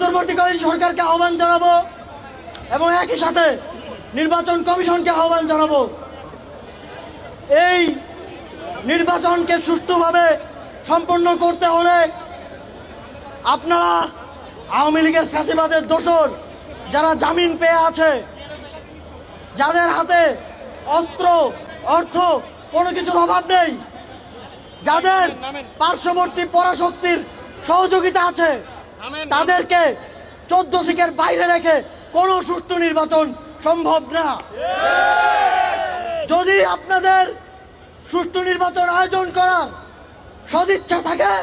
অন্তর্বর্তীকালীন সরকারকে আহ্বান জানাব এবং একই সাথে নির্বাচন কমিশনকে আহ্বান জানাব। এই নির্বাচনকে সুষ্ঠুভাবে সম্পন্ন করতে হলে আপনারা আওয়ামী লীগের ফ্যাসিবাদের দোষর যারা জামিন পেয়ে আছে, যাদের হাতে অস্ত্র, অর্থ, কোনো কিছুর অভাব নেই, যাদের পার্শ্ববর্তী পরাশক্তির সহযোগিতা আছে তাদেরকে চোদ্দ শিখের বাইরে রেখে কোনো সুষ্ঠু নির্বাচন সম্ভব না। যদি আপনাদের সুষ্ঠু নির্বাচন আয়োজন করার সদিচ্ছা থাকে,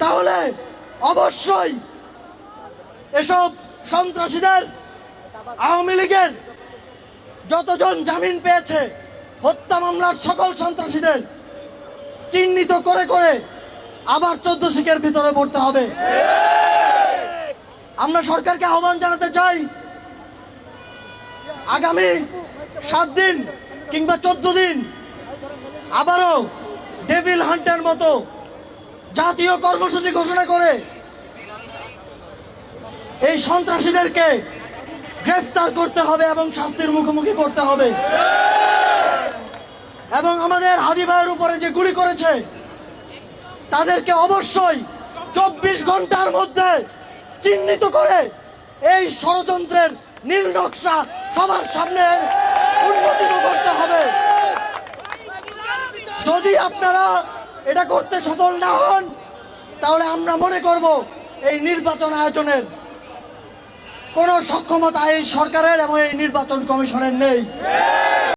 তাহলে অবশ্যই এসব সন্ত্রাসীদের, আওয়ামী লীগের যতজন জামিন পেয়েছে, হত্যা মামলার সকল সন্ত্রাসীদের চিহ্নিত করে করে আবার চোদ্দ শিখের ভিতরে পড়তে হবে। আমরা সরকারকে আহ্বান জানাতে চাই, আগামী সাত দিন কিংবা চোদ্দ দিন আবারও ডেভিল হান্টের মতো জাতীয় কর্মসূচি ঘোষণা করে এই সন্ত্রাসীদেরকে গ্রেফতার করতে হবে এবং শাস্তির মুখোমুখি করতে হবে। এবং আমাদের হাদি ভাইয়ের উপরে যে গুলি করেছে তাদেরকে অবশ্যই চব্বিশ ঘণ্টার মধ্যে চিহ্নিত করে এই ষড়যন্ত্রের নীল নকশা সবার সামনে উন্মোচিত করতে হবে। যদি আপনারা এটা করতে সফল না হন, তাহলে আমরা মনে করব এই নির্বাচন আয়োজনের কোনো সক্ষমতা এই সরকারের এবং এই নির্বাচন কমিশনের নেই।